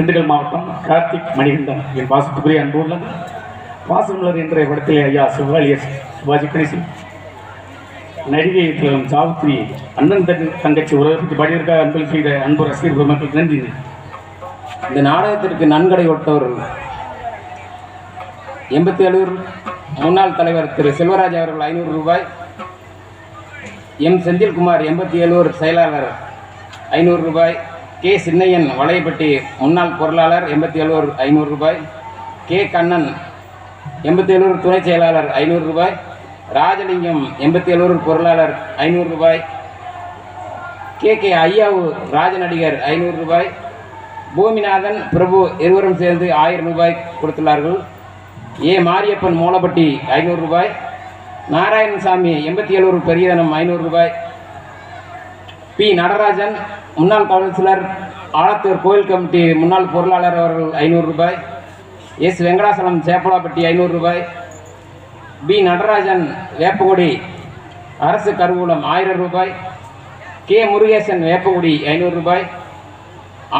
திண்டுக்கல் மாவட்டம் கார்த்திக் மணிகண்டன். என் வாசத்துக்குரிய அன்பு உள்ளது பாசமலர் என்ற இடத்தில் ஐயா சிவாலிய சிவாஜி கணேசன். நடிகை திலகம் சாவித்ரி அண்ணன் தன் தங்கச்சி உலகத்துக்கு பற்றி பாடியிருக்க அன்பில் செய்த அன்பு ரசிகர் பெருமக்கள் நன்றி. இந்த நாடகத்திற்கு நன்கடை ஒட்டவர் எண்பத்தி ஏழூர் முன்னாள் தலைவர் திரு செல்வராஜ் அவர்கள் ஐநூறு ரூபாய். எம் செந்தில்குமார் எண்பத்தி ஏழுவர் செயலாளர் ஐநூறு ரூபாய். கே சின்னையன் வளையப்பட்டி முன்னாள் பொருளாளர் எண்பத்தி ஏழூர் ஐநூறு ரூபாய். கே கண்ணன் எண்பத்தி ஏழூர் துணை செயலாளர் ஐநூறு ரூபாய். ராஜலிங்கம் எண்பத்தி ஏழூர் பொருளாளர் ஐநூறு ரூபாய். கே கே ஐயாவு ராஜ நடிகர் ஐநூறு ரூபாய். பூமிநாதன் பிரபு இருவரும் சேர்ந்து ஆயிரம் ரூபாய் கொடுத்துள்ளார்கள். ஏ மாரியப்பன் மூலப்பட்டி ஐநூறு ரூபாய். நாராயணசாமி எண்பத்தி ஏழூர் பெரியதனம் ஐநூறு ரூபாய். பி நடராஜன் முன்னாள் கவுன்சிலர் ஆலத்தூர் கோயில் கமிட்டி முன்னாள் பொருளாளர் அவர்கள் ஐநூறு ரூபாய் எஸ் வெங்கடாசலம் சேப்பலாப்பட்டி ஐநூறு ரூபாய் பி நடராஜன் வேப்பகுடி அரசு கருவூலம் ஆயிரம் ரூபாய் கே முருகேசன் வேப்பகுடி ஐநூறு ரூபாய்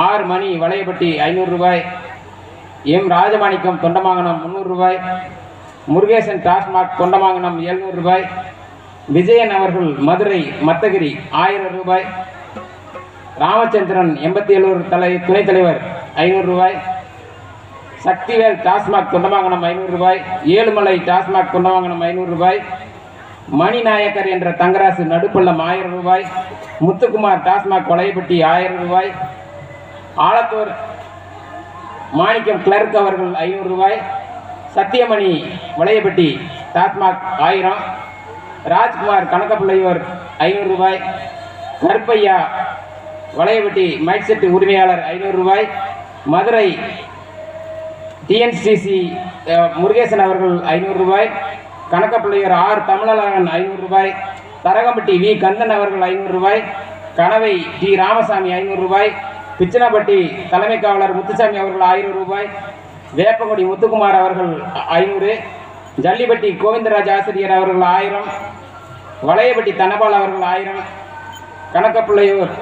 ஆர் மணி வளையப்பட்டி ஐநூறு ரூபாய் எம் ராஜமாணிக்கம் தொண்டமாங்கனம் முந்நூறு ரூபாய் முருகேசன் டாஸ்மாக் தொண்டமாங்கனம் எழுநூறு ரூபாய் விஜயன் அவர்கள் மதுரை மத்தகிரி ஆயிரம் ரூபாய். ராமச்சந்திரன் எண்பத்தி ஏழூர் தலை துணைத் தலைவர் ஐநூறு ரூபாய். சக்திவேல் டாஸ்மாக் தொண்டமாங்கனம் ஐநூறு ரூபாய். ஏழுமலை டாஸ்மாக் தொண்டமாங்கனம் ஐநூறு ரூபாய். மணிநாயக்கர் என்ற தங்கராசு நடுப்பள்ளம் ஆயிரம் ரூபாய். முத்துக்குமார் டாஸ்மாக் கொலையப்பட்டி ஆயிரம் ரூபாய். ஆலத்தூர் மாணிக்கம் கிளர்க் அவர்கள் ஐநூறு ரூபாய். சத்தியமணி வளையப்பட்டி டாஸ்மாக் ஆயிரம். ராஜ்குமார் கணக்கப்பிள்ளையோர் ஐநூறு ரூபாய். கருப்பையா வளையவட்டி மைட் செட்டு உரிமையாளர் ஐநூறு ரூபாய். மதுரை டிஎன்சிசி முருகேசன் அவர்கள் ஐநூறு ரூபாய். கணக்கப்பிள்ளையர் ஆர் தமிழழகன் ஐநூறு ரூபாய். தரகம்பட்டி வி கந்தன் அவர்கள் ஐநூறு ரூபாய். கனவை டி ராமசாமி ஐநூறு ரூபாய். பிச்சனப்பட்டி தலைமை காவலர் முத்துசாமி அவர்கள் ஆயிரம் ரூபாய். வேப்பங்குடி முத்துக்குமார் அவர்கள் ஐநூறு. ஜல்லிப்பட்டி கோவிந்தராஜ் ஆசிரியர் அவர்கள் ஆயிரம் வளையப்பட்டி தனபால் அவர்கள் ஆயிரம் கணக்கப்பிள்ளையூர்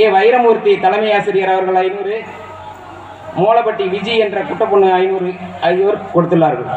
ஏ வைரமூர்த்தி தலைமை ஆசிரியர் அவர்கள் ஐநூறு மூலப்பட்டி விஜி என்ற குட்டப்பொண்ணு ஐநூறு ஆகியோர் கொடுத்துள்ளார்கள்.